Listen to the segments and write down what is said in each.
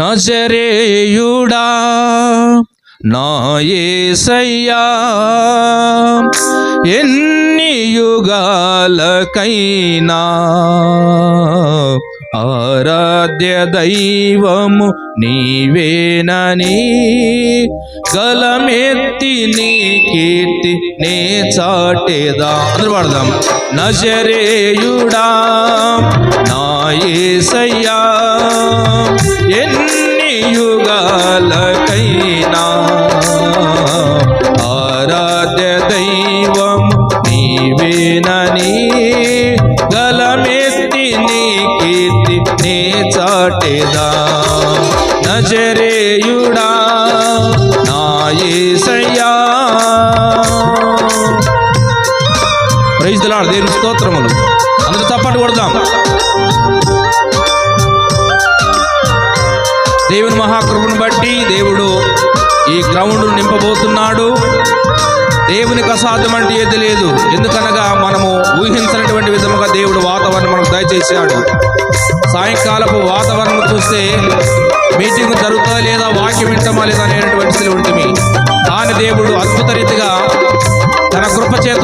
నజరేయుడా నా యేసయ్యా ఎన్ని యుగాలకైనా ఆరాధ్య దైవము నీవేనని గలమెత్తి నీ కీర్తి నే చాటేదా. అందరూ పాడదాం. నజరేయుడా నా యేసయ్యా నీవేనని గలమెత్తి నీ కీర్తి నే చాటేదా? నజరేయుడా నా యేసయ్యా ప్రైజ్ దేవుని స్తోత్రములు. అందరూ చప్పట్లు కొడదాం. దేవుని మహాకృపను బట్టి దేవుడు ఈ గ్రౌండ్ నింపబోతున్నాడు. దేవునికి అసాధ్యం అంటే ఏది లేదు. ఎందుకనగా మనము ఊహించినటువంటి విధముగా దేవుడు వాతావరణం మనకు దయచేశాడు. సాయంకాలపు వాతావరణం చూస్తే మీటింగ్ జరుగుతుందా లేదా వాక్యం వింటమా లేదా అనేటువంటి స్థితి ఉంటుంది. కానీ దేవుడు అద్భుత రీతిగా తన కృప చేత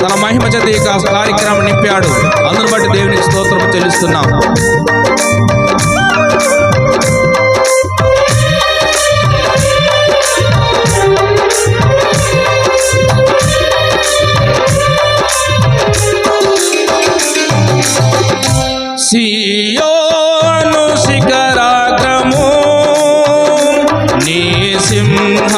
తన మహిమ చేత ఈ కార్యక్రమం నింపాడు. అందును బట్టి దేవునికి స్తోత్రం చెల్లిస్తున్నాం. సియోను శిఖరాగ్రము నీ సింహాసనమాయనా.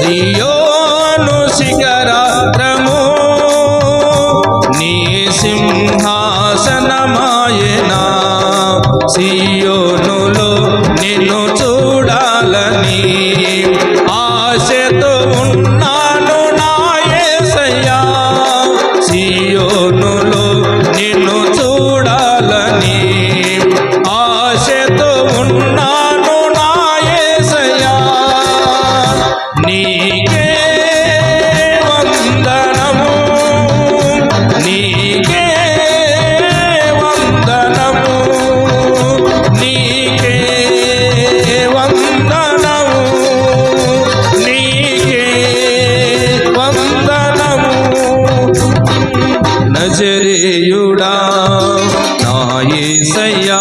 సియోను శిఖరాగ్రము నీ సింహాసనమాయనా. సియోనులో నజరేయుడా నాయసయ్యా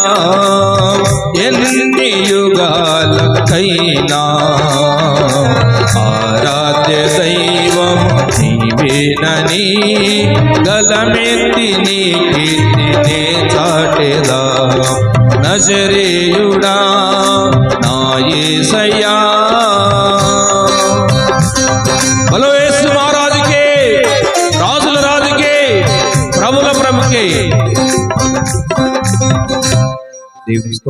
ఎన్ని యుగాలకైనా ఆరాధ్య దైవం నీవేనని గలమెత్తి నీ కీర్తినే చాటెదా. నజరేయుడా నా Deus.